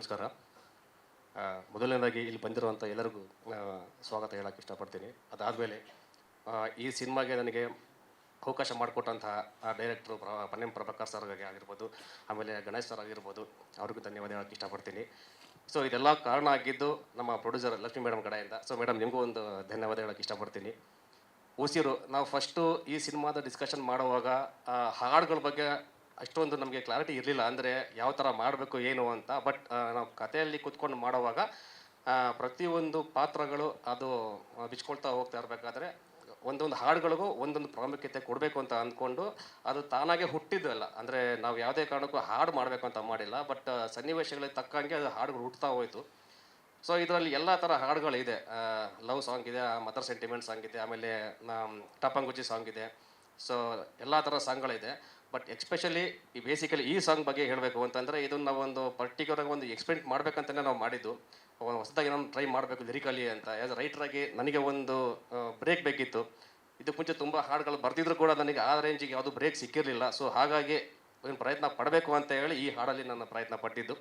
ನಮಸ್ಕಾರ. ಮೊದಲನೇದಾಗಿ ಇಲ್ಲಿ ಬಂದಿರುವಂಥ ಎಲ್ಲರಿಗೂ ಸ್ವಾಗತ ಹೇಳಕ್ಕೆ ಇಷ್ಟಪಡ್ತೀನಿ. ಅದಾದಮೇಲೆ ಈ ಸಿನಿಮಾಗೆ ನನಗೆ ಅವಕಾಶ ಮಾಡಿಕೊಟ್ಟಂತಹ ಡೈರೆಕ್ಟ್ರು ಪ್ರ ಪನ್ನೆಂ ಪ್ರಭಾಕರ್ ಸರ್ ಆಗಿರ್ಬೋದು, ಆಮೇಲೆ ಗಣೇಶ್ ಸರ್ ಆಗಿರ್ಬೋದು, ಅವ್ರಿಗೂ ಧನ್ಯವಾದ ಹೇಳಕ್ಕೆ ಇಷ್ಟಪಡ್ತೀನಿ. ಸೊ ಇದೆಲ್ಲ ಕಾರಣ ಆಗಿದ್ದು ನಮ್ಮ ಪ್ರೊಡ್ಯೂಸರ್ ಲಕ್ಷ್ಮೀ ಮೇಡಮ್ ಕಡೆಯಿಂದ. ಸೊ ಮೇಡಮ್ ನಿಮಗೂ ಒಂದು ಧನ್ಯವಾದ ಹೇಳಕ್ಕೆ ಇಷ್ಟಪಡ್ತೀನಿ. ಉಸಿರು ನಾವು ಫಸ್ಟು ಈ ಸಿನಿಮಾದ ಡಿಸ್ಕಷನ್ ಮಾಡುವಾಗ ಹಾಡುಗಳ ಬಗ್ಗೆ ಅಷ್ಟೊಂದು ನಮಗೆ ಕ್ಲಾರಿಟಿ ಇರಲಿಲ್ಲ. ಅಂದರೆ ಯಾವ ಥರ ಮಾಡಬೇಕು, ಏನು ಅಂತ. ಬಟ್ ನಾವು ಕಥೆಯಲ್ಲಿ ಕೂತ್ಕೊಂಡು ಮಾಡುವಾಗ ಪ್ರತಿಯೊಂದು ಪಾತ್ರಗಳು ಅದು ಬಿಚ್ಕೊಳ್ತಾ ಹೋಗ್ತಾ ಇರಬೇಕಾದ್ರೆ, ಒಂದೊಂದು ಹಾಡುಗಳಿಗೂ ಒಂದೊಂದು ಪ್ರಾಮುಖ್ಯತೆ ಕೊಡಬೇಕು ಅಂತ ಅಂದ್ಕೊಂಡು, ಅದು ತಾನಾಗೆ ಹುಟ್ಟಿದ್ವಲ್ಲ ಅಂದರೆ ನಾವು ಯಾವುದೇ ಕಾರಣಕ್ಕೂ ಹಾಡು ಮಾಡಬೇಕು ಅಂತ ಮಾಡಿಲ್ಲ. ಬಟ್ ಸನ್ನಿವೇಶಗಳಿಗೆ ತಕ್ಕಂಗೆ ಅದು ಹಾಡುಗಳು ಹುಟ್ತಾ ಹೋಯಿತು. ಸೊ ಇದರಲ್ಲಿ ಎಲ್ಲ ಥರ ಹಾಡುಗಳಿದೆ. ಲವ್ ಸಾಂಗ್ ಇದೆ ಮದರ್ ಸೆಂಟಿಮೆಂಟ್ ಸಾಂಗ್ ಇದೆ, ಆಮೇಲೆ ಟಪಂಗುಚಿ ಸಾಂಗ್ ಇದೆ. ಸೊ ಎಲ್ಲ ಥರ ಸಾಂಗ್ಗಳಿದೆ. ಬಟ್ ಎಕ್ಸ್ಪೆಷಲಿ ಈ ಬೇಸಿಕಲಿ ಈ ಸಾಂಗ್ ಬಗ್ಗೆ ಹೇಳಬೇಕು ಅಂತಂದರೆ ಇದನ್ನು ನಾವು ಒಂದು ಪರ್ಟಿಕ್ಯುಲರ್ ಒಂದು ಎಕ್ಸ್ಪ್ಲೇನ್ ಮಾಡಬೇಕಂತಲೇ ನಾವು ಮಾಡಿದ್ದು. ಹೊಸದಾಗಿ ನಾನು ಟ್ರೈ ಮಾಡಬೇಕು ಲಿರಿಕಲಿ ಅಂತ. ಆ್ಯಸ್ ರೈಟ್ರಾಗಿ ನನಗೆ ಒಂದು ಬ್ರೇಕ್ ಬೇಕಿತ್ತು. ಇದಕ್ಕೆ ಮುಂಚೆ ತುಂಬ ಹಾಡುಗಳು ಬರ್ತಿದ್ರು ಕೂಡ ನನಗೆ ಆ ರೇಂಜಿಗೆ ಯಾವುದು ಬ್ರೇಕ್ ಸಿಕ್ಕಿರಲಿಲ್ಲ. ಸೊ ಹಾಗಾಗಿ ಏನು ಪ್ರಯತ್ನ ಪಡಬೇಕು ಅಂತ ಹೇಳಿ ಈ ಹಾಡಲ್ಲಿ ನಾನು ಪ್ರಯತ್ನ ಪಟ್ಟಿದ್ದು.